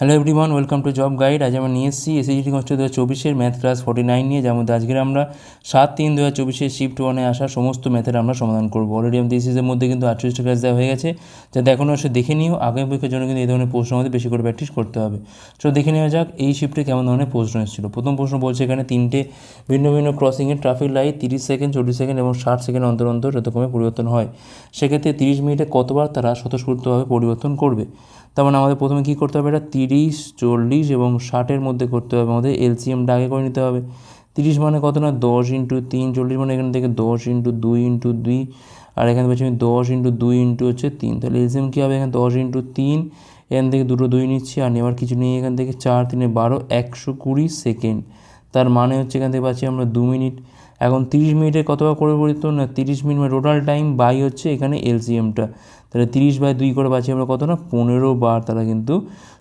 Hello everyone welcome to job guide আজ আমরা নিয়ে এসেছি এসএসজি কনস্ট দু হাজার চব্বিশের ম্যাথ ক্লাস ফর্টি নাইন নিয়ে, যার মধ্যে আজকের আমরা সাত তিন দু হাজার চব্বিশের শিফট ওয়ানে আসা সমস্ত ম্যাথের আমরা সমাধান করব। অলরেডি আমাদের সিরিজের মধ্যে কিন্তু আটচল্লিশটা ক্লাস দেওয়া হয়ে গেছে। যাতে এখনও এসে দেখে নিও, আগামী পরীক্ষার জন্য কিন্তু এই ধরনের প্রশ্ন আমাদের বেশি করে প্র্যাকটিস করতে হবে। তো দেখে নেওয়া যাক এই শিফটে কেমন ধরনের প্রশ্ন এসেছিল। প্রথম প্রশ্ন বলছে এখানে তিনটে ভিন্ন ভিন্ন ক্রসিংয়ের ট্রাফিক লাইট তিরিশ সেকেন্ড চল্লিশ সেকেন্ড এবং ষাট সেকেন্ড অন্তর অন্তর যতক্রমে পরিবর্তন হয়। সেক্ষেত্রে তিরিশ মিনিটে কতবার তারা স্বতঃস্ফূর্তভাবে পরিবর্তন করবে? তার মানে আমাদের প্রথমে কী করতে হবে? এটা তিরিশ, চল্লিশ এবং ষাটের মধ্যে করতে হবে। আমাদের এলসিএমটা আগে করে নিতে হবে। তিরিশ মানে কত না? দশ ইন্টু তিন, চল্লিশ মানে এখান থেকে দশ ইন্টু দুই ইন্টু দুই। আর এখানে পাচ্ছি আমি দশ ইন্টু দুই ইন্টু হচ্ছে তিন। তাহলে এলসিএম কী হবে? এখানে দশ ইন্টু তিন, এখান থেকে দুটো দুই নিচ্ছি। আর নেওয়ার কিছু নেই, এখান থেকে চার, তিনে বারো, একশো কুড়ি সেকেন্ড। তার মানে হচ্ছে এখান থেকে পাচ্ছি আমরা দু মিনিট। এখন তিরিশ মিনিটে কতবার করে পরিবর্তন? না, তিরিশ মিনিট মানে টোটাল টাইম বাই হচ্ছে এখানে এলসিএমটা তাহলে তিরিশ বাই দুই করে বাঁচিয়ে আমরা কত না? পনেরো বার তারা কিন্তু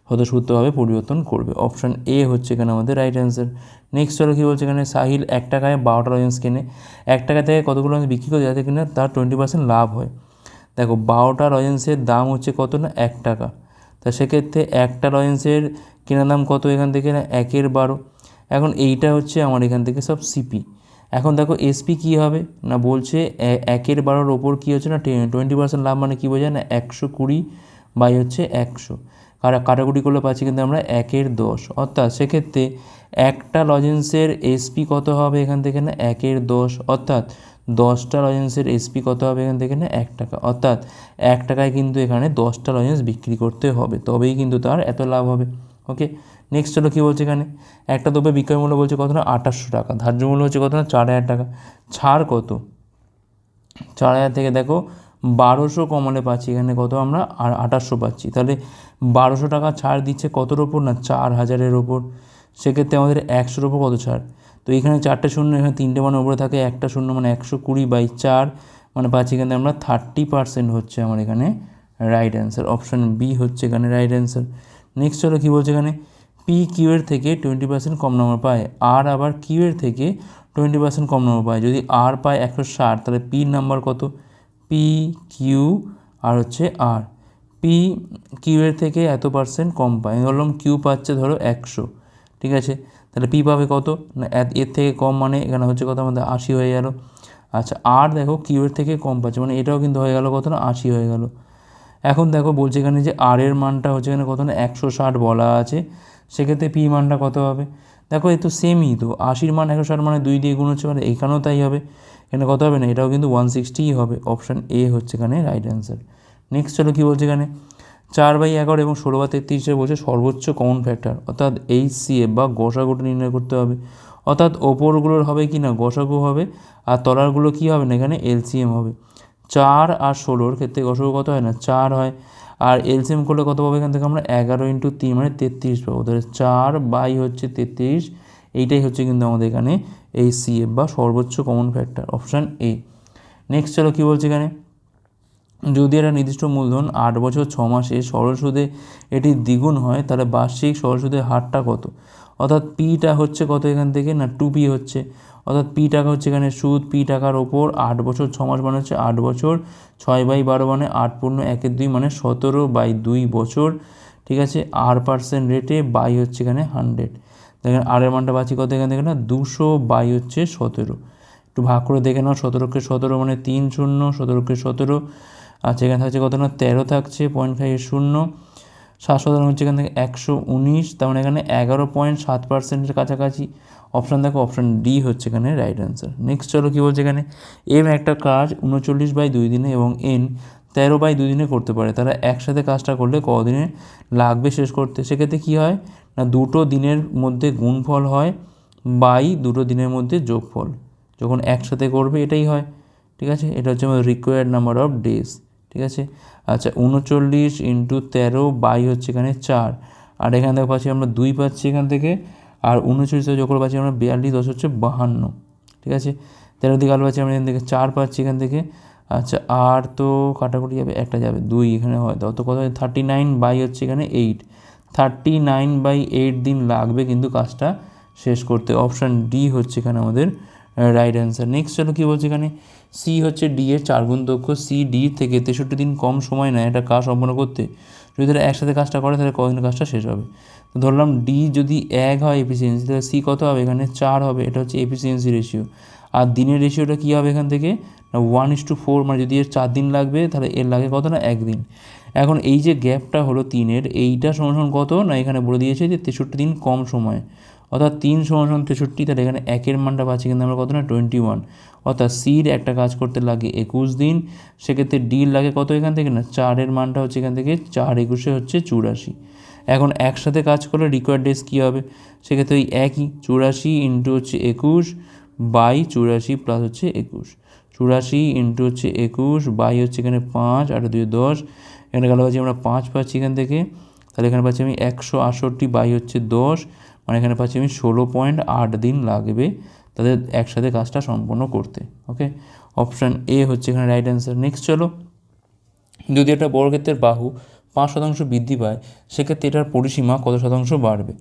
স্বতঃস্ফূর্তভাবে পরিবর্তন করবে। অপশান এ হচ্ছে এখানে আমাদের রাইট অ্যান্সার নেক্সট হলো কী বলছে এখানে? সাহিল, এক টাকায় বারোটা লজেন্স কেনে। এক টাকা থেকে কতগুলো লজেন্স বিক্রি করে? যাতে কিনা তার টোয়েন্টি পার্সেন্ট লাভ হয়। দেখো, বারোটা লজেন্সের দাম হচ্ছে কত না? এক টাকা। তা সেক্ষেত্রে একটা লজেন্সের কেনার দাম কত এখান থেকে না? একের বারো। এখন এইটা হচ্ছে আমার এখান থেকে সব সিপি এখন দেখো এসপি কী হবে? না বলছে একের বারোর ওপর কী হচ্ছে না? টোয়েন্টি পার্সেন্ট লাভ মানে কী বোঝায় না? একশো কুড়ি বাই হচ্ছে একশো। কাটাকুটি করলে পাচ্ছি কিন্তু আমরা একের দশ। অর্থাৎ সেক্ষেত্রে একটা লজেন্সের এসপি কত হবে এখান থেকে না? একের দশ। অর্থাৎ দশটা লজেন্সের এসপি কত হবে এখান থেকে না? এক টাকা। অর্থাৎ এক টাকায় কিন্তু এখানে দশটা লজেন্স বিক্রি করতে হবে। তবেই কিন্তু তার এত লাভ হবে। ওকে নেক্সট হলো কী বলছে এখানে? একটা দ্রব্যের বিক্রয় মূল্য বলছে কত না? আঠাশশো টাকা। ধার্য মূল্য হচ্ছে কত না? চার হাজার টাকা। ছাড় কত? চার হাজার থেকে দেখো, বারোশো কমলে পাচ্ছি। এখানে কত আমরা? আর আঠাশশো পাচ্ছি। তাহলে বারোশো টাকা ছাড় দিচ্ছে কতর ওপর না? চার হাজারের ওপর। সেক্ষেত্রে আমাদের একশোর ওপর কত ছাড়? তো এখানে চারটে শূন্য, এখানে তিনটে মানে ওপরে থাকে একটা শূন্য মানে একশো কুড়ি বাই চার। মানে পাচ্ছি এখানে আমরা থার্টি পার্সেন্ট হচ্ছে আমার এখানে রাইট অ্যান্সার অপশান বি হচ্ছে এখানে রাইট অ্যান্সার নেক্সট হলো কী বলছে এখানে? পি কিউ এর থেকে টোয়েন্টি পার্সেন্ট কম নম্বর পায় আর আবার কিউ এর থেকে টোয়েন্টি পার্সেন্ট কম নম্বর পায়। যদি আর পায় একশো ষাট, তাহলে পি নাম্বার কত? পি কিউ আর হচ্ছে আর পি কিউ এর থেকে এত পার্সেন্ট কম পায়। আমি বললাম কিউ পাচ্ছে ধরো একশো, ঠিক আছে? তাহলে পি পাবে কত? না এর থেকে কম মানে এখানে হচ্ছে কত? আমাদের আশি হয়ে গেল। আচ্ছা আর দেখো কিউ এর থেকে কম পাচ্ছে মানে এটাও কিন্তু হয়ে গেল কত না? আশি হয়ে গেল। এখন দেখো বলছে এখানে যে আর এর মানটা হচ্ছে এখানে কত না? একশো ষাট বলা আছে। সেক্ষেত্রে পি মানটা কত হবে? দেখো এই তো সেমই তো। আশির মান, একশো ষাট মানে দুই দিয়ে গুণ হচ্ছে মানে এখানেও তাই হবে। এখানে কত হবে না? এটাও কিন্তু ওয়ান সিক্সটিই হবে। অপশান এ হচ্ছে এখানে রাইট অ্যান্সার নেক্সট চলো কী বলছে এখানে? চার বাই এগারো এবং ষোলো বা তেত্রিশে বলছে সর্বোচ্চ কমন ফ্যাক্টর অর্থাৎ এইচ সি এফ বা গসাগুটা নির্ণয় করতে হবে। অর্থাৎ ওপরগুলোর হবে কি না? গসাগু হবে। আর তলারগুলো কী হবে না? এখানে এলসিএম হবে। চার আর ষোলোর ক্ষেত্রে গসাগু কত হয় না? চার হয়। আর এলসিএম করলে কত পাবো এখান থেকে আমরা? এগারো ইন্টু তিন মানে তেত্রিশ পাবো। তাহলে চার বাই হচ্ছে তেত্রিশ, এইটাই হচ্ছে কিন্তু আমাদের এখানে এই সিএফ বা সর্বোচ্চ common factor option A next চলো কী বলছে এখানে? যদি একটা নির্দিষ্ট মূলধন আট বছর ছ মাসে সরল সুদে এটি দ্বিগুণ হয়, তাহলে বার্ষিক সরল সুদের হারটা কত? অর্থাৎ পিটা হচ্ছে কত এখান থেকে? না টু পি হচ্ছে। অর্থাৎ পি টাকা হচ্ছে এখানে সুদ, পি টাকার ওপর আট বছর ছ মাস মানে হচ্ছে আট বছর, ছয় বাই বারো মানে আট পূর্ণ একের দুই মানে সতেরো বাই দুই বছর, ঠিক আছে? আর পার্সেন্ট রেটে বাই হচ্ছে এখানে হান্ড্রেড দেখেন আরের মানটা পাচ্ছি কত এখান থেকে না? দুশো বাই হচ্ছে সতেরো। একটু ভাগ করে দেখে নাও সতেরোকে সতেরো মানে তিন শূন্য সতেরোকে সতেরো। আচ্ছা এখানে থাকছে কত না? তেরো থাকছে পয়েন্ট ফাইভ শূন্য। সাত শতাংশ হচ্ছে এখান থেকে একশো উনিশ, তার মানে এখানে এগারো পয়েন্ট সাত পার্সেন্টের কাছাকাছি। অপশান দেখো অপশান ডি হচ্ছে এখানে রাইট অ্যান্সার নেক্সট চলো কী বলছে এখানে? এম একটা কাজ উনচল্লিশ বাই দুই দিনে এবং এন তেরো বাই দুই দিনে করতে পারে। তারা একসাথে কাজটা করলে কদিনে লাগবে শেষ করতে? সেক্ষেত্রে কী হয়? না, দুটো দিনের মধ্যে গুণফল হয় বাই দুটো দিনের মধ্যে যোগফল। যখন একসাথে করবে, এটাই হয়। ঠিক আছে? এটা হচ্ছে আমাদের রিকোয়ার্ড নাম্বার অফ ডেজ ঠিক আছে? আচ্ছা উনচল্লিশ ইন্টু তেরো বাই হচ্ছে এখানে চার। আর এখান থেকে পাচ্ছি আমরা দুই পাচ্ছি এখান থেকে। আর উনচল্লিশ যোগ পাচ্ছি আমরা বিয়াল্লিশ দশ হচ্ছে বাহান্ন, ঠিক আছে? তেরো দিকে আলো পাচ্ছি আমরা এখান থেকে চার পাচ্ছি এখান থেকে। আচ্ছা আর তো কাটাকুটি যাবে, একটা যাবে, দুই এখানে হয়। তো কত থার্টি নাইন বাই হচ্ছে এখানে eight thirty nine by eight দিন লাগবে কিন্তু কাজটা শেষ করতে। অপশান ডি হচ্ছে এখানে আমাদের রাইট অ্যান্সার নেক্সট চলো কী বলছে এখানে? সি হচ্ছে ডি এর চার গুণ দক্ষ। সি ডি থেকে তেষট্টি দিন কম সময় নেয় এটা কাজ সম্পন্ন করতে। যদি তারা একসাথে কাজটা করে, তাহলে কদিন কাজটা শেষ হবে? তো ধরলাম ডি যদি এক হয় এফিসিয়েন্সি তাহলে সি কত হবে? এখানে চার হবে, এটা হচ্ছে এফিসিয়েন্সি রেশিও আর দিনের রেশিওটা কী হবে এখান থেকে? না ওয়ান ইস টু ফোর মানে যদি এর চার দিন লাগবে, তাহলে এর লাগে কত না? একদিন এখন এই যে গ্যাপটা হলো তিনের, এইটা সমান সমান কত? না, এখানে বলে দিয়েছে যে তেষট্টি দিন কম সময়। অর্থাৎ তিন সমান তেষট্টি তাহলে এখানে একের মানটা পাচ্ছি কিন্তু আমরা কত না? টোয়েন্টি ওয়ান অর্থাৎ সির একটা কাজ করতে লাগে একুশ দিন, সেক্ষেত্রে ডির লাগে কত এখান থেকে না? চারের মানটা হচ্ছে এখান থেকে চার একুশে হচ্ছে চুরাশি। এখন একসাথে কাজ করলে রিকোয়ার্ড ডেজ কী হবে? সেক্ষেত্রে ওই একই চুরাশি ইন্টু হচ্ছে একুশ বাই চুরাশি প্লাস হচ্ছে একুশ। চুরাশি ইন্টু হচ্ছে একুশ বাই হচ্ছে এখানে পাঁচ আর দুই, দশ। এখানে গেল পাচ্ছি আমরা পাঁচ পাচ্ছি এখান থেকে। তাহলে এখানে পাচ্ছি আমি একশো আটষট্টি বাই হচ্ছে দশ। মানে এখানে পাচ্ছি আমি ষোলো পয়েন্ট আট দিন লাগবে তাদের একসাথে কাজটা সম্পন্ন করতে ওকে অপশান এ হচ্ছে এখানে রাইট অ্যান্সার নেক্সট চলো। যদি একটা বর্গক্ষেত্রের বাহু পাঁচ শতাংশ বৃদ্ধি পায়, সেক্ষেত্রে এটার পরিসীমা কত শতাংশ বাড়বে?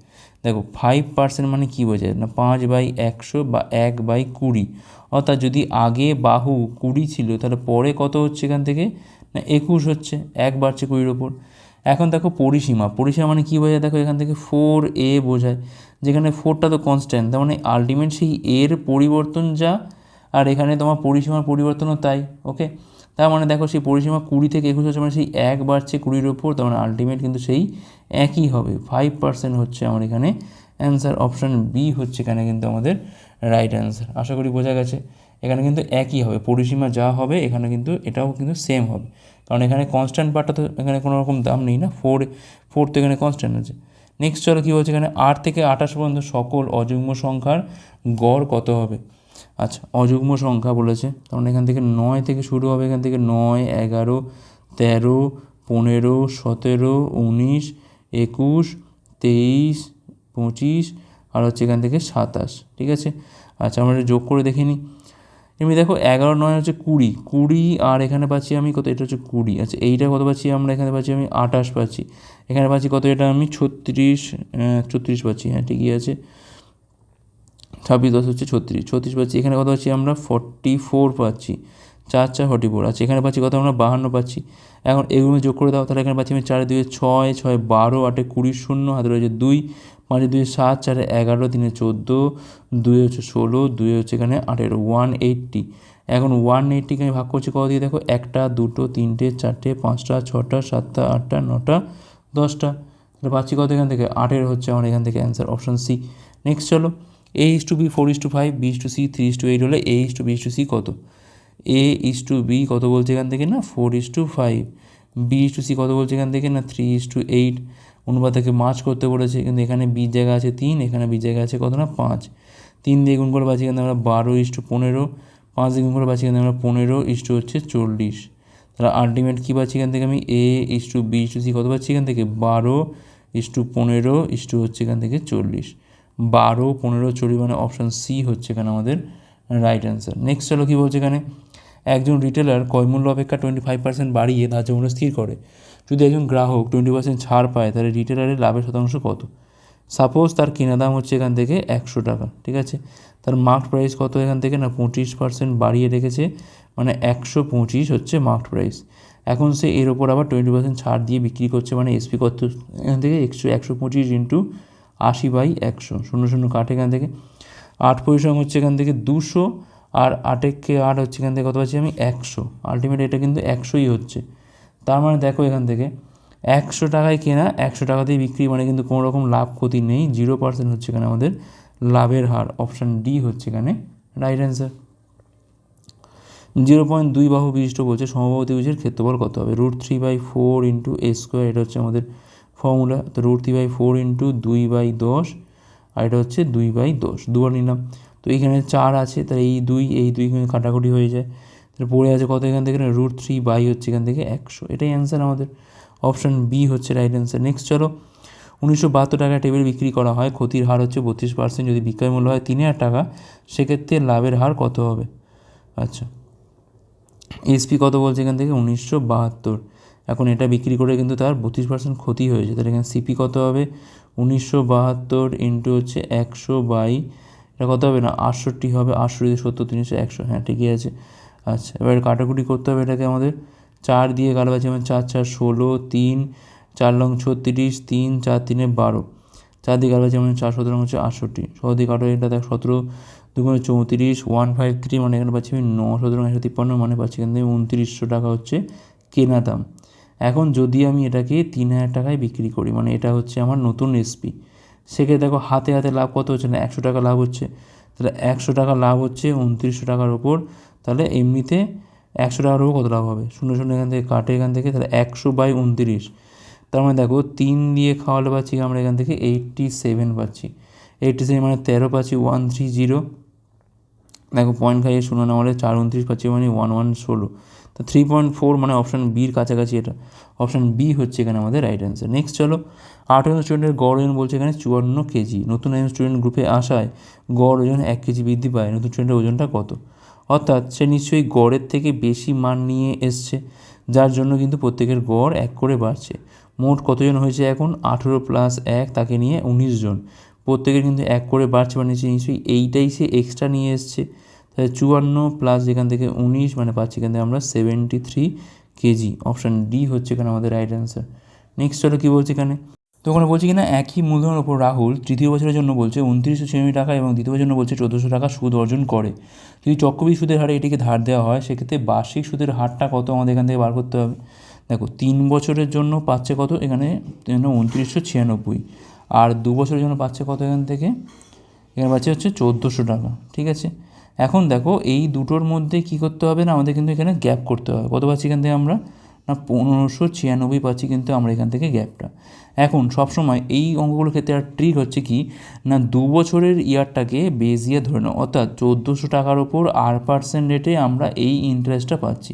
দেখো ফাইভ পার্সেন্ট মানে কী বোঝায়? না, পাঁচ বাই একশো বা এক বাই কুড়ি। অর্থাৎ যদি আগে বাহু কুড়ি ছিল, তাহলে পরে কত হচ্ছে এখান থেকে? না, একুশ হচ্ছে, এক বাড়ছে কুড়ির ওপর। এখন দেখো পরিসীমা পরিসীমা মানে কী বোঝায়? দেখো এখান থেকে ফোর এ বোঝায়, যেখানে ফোরটা তো কনস্ট্যান্ট তার মানে আলটিমেট সেই এর পরিবর্তন যা, আর এখানে তোমার পরিসীমার পরিবর্তনও তাই ওকে তার মানে দেখো সেই পরিসীমা কুড়ি থেকে একুশ হচ্ছে মানে সেই এক বাড়ছে কুড়ির ওপর, তার মানে আলটিমেট কিন্তু সেই একই হবে। ফাইভ পার্সেন্ট হচ্ছে আমার এখানে অ্যান্সার অপশান বি হচ্ছে এখানে কিন্তু আমাদের রাইট অ্যান্সার আশা করি বোঝা গেছে। এখানে কিন্তু একই হবে, পরিসীমা যা হবে এখানে কিন্তু এটাও কিন্তু সেম হবে। কারণ এখানে কনস্ট্যান্ট পার্টটা তো এখানে কোনো রকম দাম নেই না ফোর ফোর তো এখানে কনস্ট্যান্ট আছে। নেক্সট চলো কী বলছে এখানে? আট থেকে আঠাশ পর্যন্ত সকল অযুগ্ম সংখ্যার গড় কত হবে? আচ্ছা অযুগ্ম সংখ্যা বলেছে তখন এখান থেকে নয় থেকে শুরু হবে, এখান থেকে নয়, এগারো, তেরো, পনেরো, সতেরো, উনিশ, একুশ, তেইশ, পঁচিশ, আর হচ্ছে এখান থেকে সাতাশ, ঠিক আছে? আচ্ছা আমরা যোগ করে দেখে নিই। এমনি দেখো এগারো, নয় হচ্ছে কুড়ি কুড়ি আর এখানে পাচ্ছি আমি কত? এটা হচ্ছে কুড়ি। আচ্ছা এইটা কত পাচ্ছি আমরা? এখানে পাচ্ছি আমি আঠাশ পাচ্ছি। এখানে পাচ্ছি কত? এটা আমি ছত্রিশ ছত্রিশ পাচ্ছি। হ্যাঁ ঠিকই আছে। ছাব্বিশ দশ হচ্ছে ছত্রিশ। ছত্রিশ পাচ্ছি। এখানে কত পাচ্ছি আমরা? ফর্টি ফোর পাচ্ছি। চার চার ফর্টি ফোর আচ্ছা এখানে পাচ্ছি কত? আমরা বাহান্ন পাচ্ছি। এখন এগুলো যোগ করে দাও। তাহলে এখানে পাচ্ছি আমি চারে দুয়ে ছয় ছয়, বারো, আটে কুড়ি, শূন্য, হাতে রয়েছে দুই। পাঁচে দুই সাত চারে এগারো তিনে চোদ্দ দুই হচ্ছে ষোলো দুই হচ্ছে এখানে আঠেরো ওয়ান এইট্টি এখন ওয়ান এইট্টিকে আমি ভাগ করছি কত দিয়ে দেখো একটা দুটো তিনটে চারটে পাঁচটা ছটা সাতটা আটটা নটা দশটা তাহলে পাচ্ছি কত এখান থেকে আঠেরো হচ্ছে আমার এখান থেকে অ্যান্সার অপশান সি নেক্সট চলো A is to B four is to five B is to C three is to eight হলে A is to B is to C কত এ ইস টু বি কত বলছে এখান থেকে না four is to five B is to C কত বলছে এখান থেকে না থ্রি ইস টু এইট অনুপাত থেকে মাছ করতে বলেছে, কিন্তু এখানে বির জায়গা আছে তিন, এখানে বির জায়গা আছে কত না? পাঁচ। তিন দিয়ে গুণ করে পাচ্ছি এখানে আমরা বারো ইস টু পনেরো, পাঁচ দিয়ে গুণ করে পাচ্ছি এখানে আমরা পনেরো ইস টু হচ্ছে চল্লিশ। তাহলে আলটিমেট কী পাচ্ছি এখান থেকে আমি? A is to B is to C কত পাচ্ছি এখান থেকে? বারো ইস টু পনেরো ইস টু হচ্ছে এখান থেকে চল্লিশ। বারো, পনেরো, চল্লিশ মানে অপশান সি হচ্ছে এখানে আমাদের রাইট অ্যান্সার নেক্সট চলো কী বলছে এখানে? একজন রিটেলার ক্রয়মূল্য অপেক্ষা টোয়েন্টি ফাইভ পার্সেন্ট বাড়িয়ে ধার্য মূল্য স্থির করে। যদি একজন গ্রাহক টোয়েন্টি পার্সেন্ট ছাড় পায়, তাহলে রিটেলারের লাভের শতাংশ কত? সাপোজ তার কেনা দাম হচ্ছে এখান থেকে একশো টাকা, ঠিক আছে? তার মার্ক প্রাইস কত এখান থেকে? না, পঁচিশ পার্সেন্ট বাড়িয়ে রেখেছে মানে একশো পঁচিশ হচ্ছে মার্ক প্রাইস এখন সে এর ওপর আবার টোয়েন্টি পার্সেন্ট ছাড় দিয়ে বিক্রি করছে মানে এসপি কত? এখান থেকে একশো একশো পঁচিশ ইন্টু আশি বাই একশো, শূন্য শূন্য কাঠ এখান থেকে। আট পরিশ্রম হচ্ছে এখান থেকে দুশো, আর আটেককে আট হচ্ছে এখান থেকে কত পাচ্ছি আমি? একশো। আলটিমেট এটা কিন্তু একশোই হচ্ছে। তার মানে দেখো এখান থেকে, একশো টাকায় কেনা, একশো টাকাতেই বিক্রি মানে কিন্তু কোনো রকম লাভ ক্ষতি নেই জিরো পার্সেন্ট হচ্ছে এখানে আমাদের লাভের হার অপশান ডি হচ্ছে এখানে রাইট অ্যান্সার জিরো পয়েন্ট দুই বাহু বিশিষ্ট বলছে, সমবাহু ত্রিভুজের ক্ষেত্রফল কত হবে? Root three by four into A square এটা হচ্ছে আমাদের ফর্মুলা তো root three by four into দুই বাই দশ, আর এটা হচ্ছে দুই বাই দশ, দুবার নিলাম। তো এখানে চার আছে তাই এই দুই এই দুই কাটাকুটি হয়ে যায়। পড়ে আছে কত এখান থেকে? রুট থ্রি বাই হচ্ছে এখান থেকে একশো। এটাই অ্যান্সার আমাদের। অপশান বি হচ্ছে রাইট অ্যান্সার নেক্সট চলো। উনিশশো বাহাত্তর টাকা টেবিল বিক্রি করা হয়। ক্ষতির হার হচ্ছে বত্রিশ পার্সেন্ট যদি বিক্রয় মূল্য হয় তিন হাজার টাকা, সেক্ষেত্রে লাভের হার কত হবে? আচ্ছা। এসপি কত বলছে এখান থেকে? উনিশশো বাহাত্তর। এখন এটা বিক্রি করে কিন্তু তার বত্রিশ পার্সেন্ট ক্ষতি হয়েছে। তাহলে এখানে সিপি কত হবে? উনিশশো বাহাত্তর ইন্টু হচ্ছে একশো বাই এটা কত হবে না? আটষট্টি হবে। আটষট্টি সত্তর তিনশো একশো। হ্যাঁ ঠিকই আছে। আচ্ছা এবার কাটাকুটি করতে হবে এটাকে আমাদের। চার দিয়ে আছে আমার চার চার, ষোলো, তিন, চার লং ছত্রিশ, তিন, চার, তিনে বারো। চার দিকে আরও যেমন চার, সতেরো হচ্ছে আটষট্টি। সদিক আরও এটা দেখ, সতেরো দুগুণে চৌত্রিশ, ওয়ান ফাইভ থ্রি মানে এখানে পাচ্ছি আমি ন, সতেরো একশো তিপ্পান্ন মানে পাচ্ছি এখান থেকে উনত্রিশশো টাকা হচ্ছে কেনা দাম। এখন যদি আমি এটাকে তিন হাজার টাকায় বিক্রি করি মানে এটা হচ্ছে আমার নতুন এসপি সেক্ষেত্রে দেখো হাতে হাতে লাভ কত হচ্ছে না, একশো টাকা লাভ হচ্ছে। তাহলে একশো টাকা লাভ হচ্ছে, উনত্রিশশো টাকার ওপর তাহলে এমনিতে একশো টাকার ওপর কত লাভ হবে? শূন্য শূন্য এখান থেকে কাটে এখান থেকে, তাহলে একশো বাই উনত্রিশ। তার মানে দেখো, তিন দিয়ে খাওয়ালে পাচ্ছি আমরা এখান থেকে? এইটটি সেভেন পাচ্ছি। এইটটি সেভেন মানে তেরো পাচ্ছি ওয়ান থ্রি জিরো দেখো পয়েন্ট খাইয়ে শূন্য না হলে চার উনত্রিশ পাচ্ছি মানে ওয়ান ওয়ান ষোলো। তো থ্রি পয়েন্ট ফোর মানে অপশান বির কাছাকাছি এটা। অপশান বি হচ্ছে এখানে আমাদের রাইট অ্যান্সার নেক্সট চলো, আঠেরো স্টুডেন্টের গড় ওজন বলছে এখানে চুয়ান্ন কেজি। নতুন একজন স্টুডেন্ট গ্রুপে আসায় গড় ওজন এক কেজি বৃদ্ধি পায়। নতুন স্টুডেন্টের ওজনটা কত? অর্থাৎ সে নিশ্চয়ই গড়ের থেকে বেশি মান নিয়ে এসছে, যার জন্য কিন্তু প্রত্যেকের গড় এক করে বাড়ছে। মোট কতজন হয়েছে এখন? আঠেরো প্লাস এক, তাকে নিয়ে উনিশ জন। প্রত্যেকের কিন্তু এক করে বাড়ছে মানে নিশ্চয়ই এইটাই সে এক্সট্রা নিয়ে এসছে। চুয়ান্ন প্লাস যেখান থেকে উনিশ মানে পাচ্ছি এখান থেকে আমরা seventy three kg. Option D হচ্ছে এখানে আমাদের রাইট অ্যান্সার নেক্সট চলো কী বলছে এখানে? তো ওখানে বলছে কিনা একই মূলধনের ওপর রাহুল তৃতীয় বছরের জন্য বলছে উনত্রিশশো ছিয়ানব্বই টাকা এবং দ্বিতীয় বছরের জন্য বলছে চোদ্দোশো টাকা সুদ অর্জন করে। যদি চক্রবৃদ্ধি সুদের হারে এটিকে ধার দেওয়া হয়, সেক্ষেত্রে বার্ষিক সুদের হারটা কত আমাদের এখান থেকে বার করতে হবে? দেখো, তিন বছরের জন্য পাচ্ছে কত? এখানে উনত্রিশশো ছিয়ানব্বই। আর দু বছরের জন্য পাচ্ছে কত এখান থেকে? এখানে পাচ্ছে হচ্ছে চোদ্দোশো টাকা। ঠিক আছে? এখন দেখো এই দুটোর মধ্যে কী করতে হবে না? আমাদের কিন্তু এখানে গ্যাপ করতে হবে। কত পাচ্ছি এখান থেকে আমরা? না, পনেরোশো ছিয়ানব্বই পাচ্ছি কিন্তু আমরা এখান থেকে গ্যাপটা এখন সবসময় এই অঙ্কগুলোর ক্ষেত্রে আর ট্রিক হচ্ছে কি? না, দু বছরের ইয়ারটাকে বেস ইয়ে ধরে নাও। অর্থাৎ চোদ্দোশো টাকার ওপর আর পার্সেন্ট রেটে আমরা এই ইন্টারেস্টটা পাচ্ছি।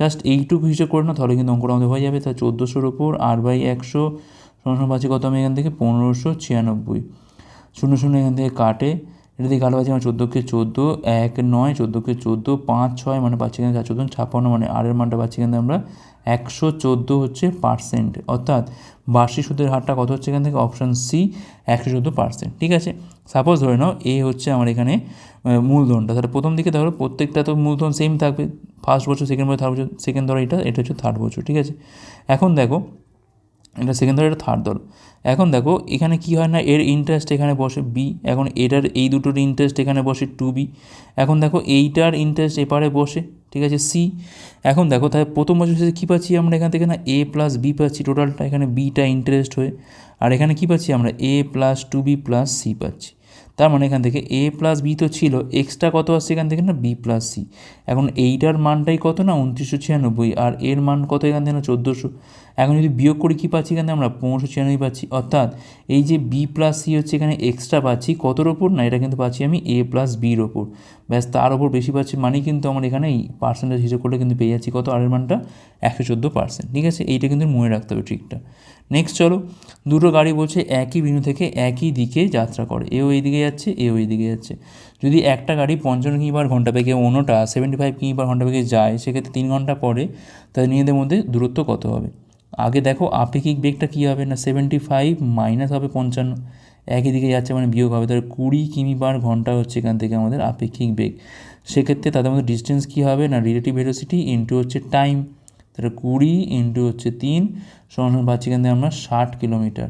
জাস্ট এইটুকু হিসেবে করে না তাহলে কিন্তু অঙ্কটা আমাদের হয়ে যাবে। তা চোদ্দোশোর ওপর আর বাই একশো শূন্য পাচ্ছি কত আমি এখান থেকে? পনেরোশো ছিয়ানব্বই। শূন্য শূন্য এখান থেকে কাটে। এটা দিয়ে কালো পাচ্ছি আমার চোদ্দোকে চোদ্দ, এক নয়, চোদ্দোকে চোদ্দ, পাঁচ ছয় মানে পাচ্ছি এখানে চার চোদ্দ, ছাপ্পান্ন মানে আরের মানটা পাচ্ছি থেকে আমরা একশো চোদ্দ হচ্ছে পার্সেন্ট অর্থাৎ বার্ষিক সুদের হারটা কত হচ্ছে এখান থেকে? অপশান সি একশো চোদ্দ পার্সেন্ট ঠিক আছে? সাপোজ ধরে নাও এ হচ্ছে আমার এখানে মূলধনটা। তাহলে প্রথম দিকে ধরো প্রত্যেকটা তো মূলধন সেম থাকবে। ফার্স্ট বছর সেকেন্ড বছর থার্ড বছর সেকেন্ড ধরো এটা এটা হচ্ছে থার্ড বছর। ঠিক আছে? এখন দেখো এটা সেকেন্ড দল এটা থার্ড দল। এখন দেখো, এখানে কি হয় না, এর ইন্টারেস্ট এখানে বসে বি এখন এটার, এই দুটোর ইন্টারেস্ট এখানে বসে টু বি এখন দেখো, এইটার ইন্টারেস্ট এপারে বসে, ঠিক আছে সি এখন দেখো, তাহলে প্রথম বছর শেষে কী পাচ্ছি আমরা এখান থেকে না এ প্লাস বি পাচ্ছি টোটালটা এখানে বিটা ইন্টারেস্ট হয়ে। আর এখানে কী পাচ্ছি আমরা A plus two B plus C পাচ্ছি। তার মানে এখান থেকে এ প্লাস বি তো ছিল এক্সট্রা কত আসছে এখান থেকে না? বি প্লাস সি এখন এইটার মানটাই কত না? উনত্রিশশো ছিয়ানব্বই। আর এর মান কত এখান থেকে না? চোদ্দোশো। এখন যদি বিয়োগ করি কী পাচ্ছি এখান আমরা পনেরোশো ছিয়ানব্বই পাচ্ছি। অর্থাৎ এই যে বি প্লাস সি হচ্ছে এখানে এক্সট্রা পাচ্ছি কতর ওপর না? এটা কিন্তু পাচ্ছি আমি এ প্লাস বির ওপর। ব্যাস, তার ওপর বেশি পাচ্ছি মানেই কিন্তু আমার এখানে এই পার্সেন্টেজ হিসেব করলে কিন্তু পেয়ে যাচ্ছি কত? আরের মানটা? একশো চোদ্দ পার্সেন্ট ঠিক আছে? এইটা কিন্তু মনে রাখতে হবে ট্রিকটা নেক্সট চলো। দুটো গাড়ি বলছে একই বিন্দু থেকে একই দিকে যাত্রা করে। এও এই দিকে যাচ্ছে, এও এই দিকে যাচ্ছে। যদি একটা গাড়ি পঞ্চান্ন কিমি পার ঘণ্টা বেগে অন্যটা সেভেন্টি ফাইভ কিমি পার ঘণ্টা বেগে যায়, সেক্ষেত্রে তিন ঘণ্টা পরে তাদের নিজেদের মধ্যে দূরত্ব কত হবে? আগে দেখো, আপেক্ষিক বেগটা কী হবে না? সেভেন্টি ফাইভ মাইনাস হবে পঞ্চান্ন। একই দিকে যাচ্ছে মানে বিয়োগ হবে। তাহলে কুড়ি কিমি পার ঘণ্টা হচ্ছে এখান থেকে আমাদের আপেক্ষিক বেগ। সেক্ষেত্রে তাদের মধ্যে ডিস্টেন্স কী হবে না? রিলেটিভ ভেলোসিটি ইন্টু হচ্ছে টাইম তাহলে কুড়ি ইন্টু হচ্ছে তিন, সমান পাচ্ছি এখান থেকে আমরা ষাট কিলোমিটার।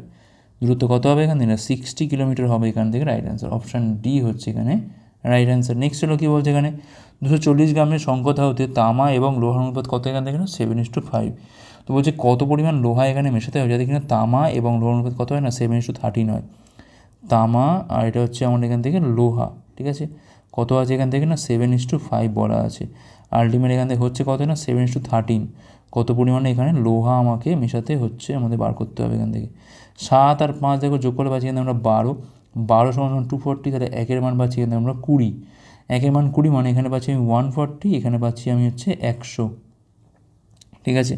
দূরত্ব কত হবে এখান থেকে? সিক্সটি কিলোমিটার হবে এখান থেকে রাইট অ্যান্সার অপশান ডি হচ্ছে এখানে রাইট অ্যান্সার নেক্সট হলো কী বলছে এখানে? দুশো চল্লিশ গ্রামের সংকথা হতে তামা এবং লোহার অনুপাত কত এখান থেকে? সেভেন ইস টু ফাইভ তো বলছে কত পরিমাণ লোহা এখানে মেশাতে হবে যাতে কিনা তামা এবং লোহার অনুপাত কত হয় না সেভেন ইস টু থার্টিন হয়। তামা আর এটা হচ্ছে আমাদের এখান থেকে লোহা, ঠিক আছে? কত আছে এখান থেকে? না সেভেন ইস টু ফাইভ বলা আছে। আলটিমেট এখান থেকে হচ্ছে কত না? সেভেন টু থার্টিন কত পরিমাণে এখানে লোহা আমাকে মেশাতে হচ্ছে, আমাদের বার করতে হবে এখান থেকে। সাত আর পাঁচ দেখো যোগ করে পাচ্ছি কিন্তু আমরা বারো। বারো সমান টু ফোরটি তাহলে একের মান পাচ্ছি কিন্তু আমরা কুড়ি। একের মান কুড়ি মানে এখানে পাচ্ছি আমি ওয়ান ফোরটি এখানে পাচ্ছি আমি হচ্ছে একশো। ঠিক আছে?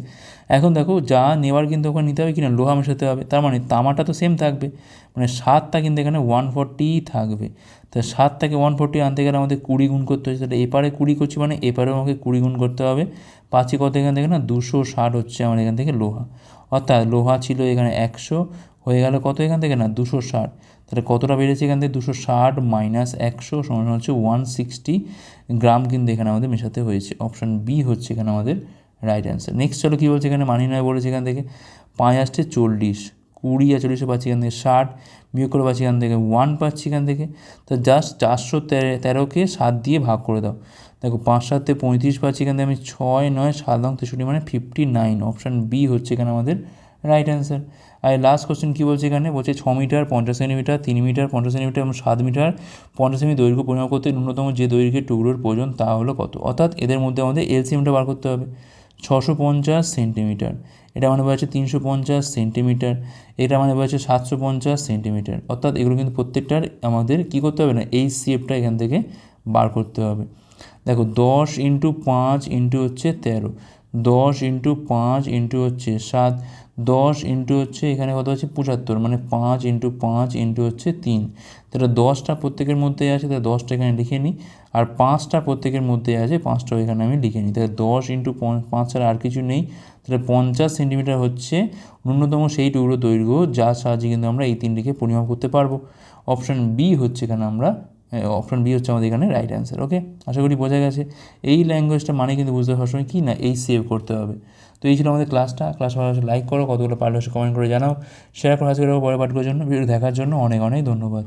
এখন দেখো যা নেওয়ার কিন্তু ওখানে নিতে হবে কিনা, লোহা মেশাতে হবে। তার মানে তামাটা তো সেম থাকবে। মানে সাতটা কিন্তু এখানে ওয়ান ফোরটিই থাকবে। তা সাতটাকে ওয়ান ফোরটি আনতে গেলে আমাদের কুড়ি গুণ করতে হচ্ছে। তাহলে এপারে কুড়ি করছি মানে এপারেও আমাকে কুড়ি গুণ করতে হবে। পাঁচই কত এখান থেকে না? দুশো ষাট হচ্ছে আমার এখান থেকে লোহা। অর্থাৎ লোহা ছিল এখানে একশো, হয়ে গেল কত এখান থেকে না? দুশো ষাট। তাহলে কতটা বেড়েছে এখান থেকে? দুশো ষাট মাইনাস একশো সমান হচ্ছে ওয়ান সিক্সটি গ্রাম কিন্তু এখানে আমাদের মেশাতে হয়েছে। অপশান বি হচ্ছে এখানে আমাদের রাইট অ্যান্সার নেক্সট চলো কী বলছে এখানে? মানি নয় বলেছে এখান থেকে, পাঁচ আসছে চল্লিশ, কুড়ি আর চল্লিশে পাচ্ছি এখান থেকে, ষাট, বিয়োগ করে পাচ্ছি এখান থেকে ওয়ান পাচ্ছি এখান থেকে। তো জাস্ট চারশো তেরোকে সাত দিয়ে ভাগ করে দাও। দেখো, পাঁচ সাতে পঁয়ত্রিশ পাচ্ছি এখান থেকে, আমি ছয় নয় সাত নং তেষট্টি মানে ফিফটি নাইন অপশান বি হচ্ছে এখানে আমাদের রাইট অ্যান্সার আর লাস্ট কোশ্চেন কী বলছে এখানে? বলছে ছ মিটার, পঞ্চাশ সেন্টিমিটার, তিন মিটার, পঞ্চাশ সেন্টিমিটার, এবং সাত মিটার, পঞ্চাশ সেমি দৈর্ঘ্য পরিমাপ করতে ন্যূনতম যে দৈর্ঘ্যের টুকরোর প্রয়োজন তা হলো কত? অর্থাৎ এদের মধ্যে আমাদের এলসিএমটা বার করতে হবে। ছশো পঞ্চাশ সেন্টিমিটার। এটা মানে বলেছে তিনশো পঞ্চাশ সেন্টিমিটার। এটা মানে বলেছে সাতশো পঞ্চাশ সেন্টিমিটার। অর্থাৎ এগুলো কিন্তু প্রত্যেকটার আমাদের কী করতে হবে না, এই সিএফটা এখান থেকে বার করতে হবে। দেখো, দশ ইন্টু পাঁচ ইন্টু হচ্ছে তেরো। দশ ইন্টু পাঁচ ইন্টু হচ্ছে সাত। দশ ইন্টু হচ্ছে এখানে কত হচ্ছে পঁচাত্তর মানে পাঁচ ইন্টু পাঁচ ইন্টু হচ্ছে তিন। তাহলে দশটা প্রত্যেকের মধ্যে আছে, তাহলে দশটা এখানে লিখে নিই। আর পাঁচটা প্রত্যেকের মধ্যে আছে, পাঁচটাও এখানে আমি লিখে নিই। তাহলে দশ ইন্টু পাঁচ ছাড়া আর কিছু নেই। তাহলে পঞ্চাশ সেন্টিমিটার হচ্ছে ন্যূনতম সেই টুকরো দৈর্ঘ্য, যার সাহায্যে কিন্তু আমরা এই তিনটিকে পরিমাপ করতে পারব। অপশান বি হচ্ছে এখানে আমরা অপশান বি হচ্ছে আমাদের এখানে রাইট অ্যান্সার ওকে আশা করি বোঝা গেছে। এই ল্যাঙ্গুয়েজটা মানে কিন্তু বুঝতে সবসময় কী? না, এই সেভ করতে হবে। তো এই ছিল আমাদের ক্লাসটা ক্লাস ভালো লাইক করো, কতগুলো পারলে কমেন্ট করে জানাও। শেয়ার করা আজকে পরে পাঠকের জন্য। ভিডিও দেখার জন্য অনেক অনেক ধন্যবাদ।